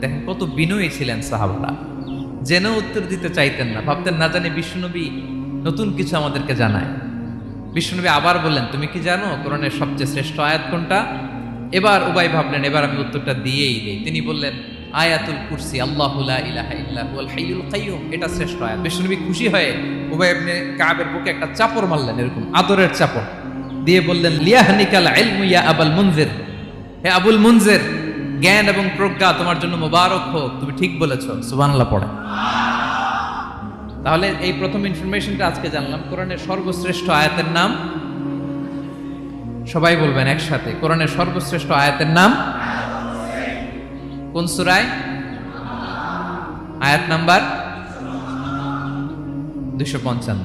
দেখেন কত বিনয়ী ছিলেন সাহাবারা। জেনে উত্তর দিতে চাইতেন না। ভাবতেন না জানি বিষ্ণুনবী নতুন কিছু আমাদেরকে জানায়। বিষ্ণুনবী আবার বললেন, তুমি কি জানো কোরআনের সবচেয়ে শ্রেষ্ঠ আয়াত কোনটা? এবার উবাই ভাবলেন, এবার আমি উত্তরটা দিয়েই দিই। তিনি বললেন, আয়াতুল কুরসি, আল্লাহু লা ইলাহা ইল্লা হুয়াল হাইয়ুল কাইয়ুম, এটা শ্রেষ্ঠ আয়াত। বিষ্ণুনবী খুশি হয়ে উবাই ইবনে কাবের বুকে একটা চাপড় মারলেন এরকম, আদরের চাপড়। দিয়ে বললেন, লিয়াহনিকাল ইলমু ইয়া আবাল মুনজির। হে আবুল মুনজির জ্ঞান এবং প্রজ্ঞা তোমার জন্য মোবারক হোক, তুমি ঠিক বলেছ। সুবহানাল্লাহ পড়ে। তাহলে এই প্রথম ইনফরমেশনটা আজকে জানলাম। কোরআনের সর্বশ্রেষ্ঠ আয়াতের নাম? সবাই বলবেন একসাথে, কোরআনের সর্বশ্রেষ্ঠ আয়াতের নাম? কোন সুরায়? আয়াত নাম্বার? দুশো পঞ্চান্ন।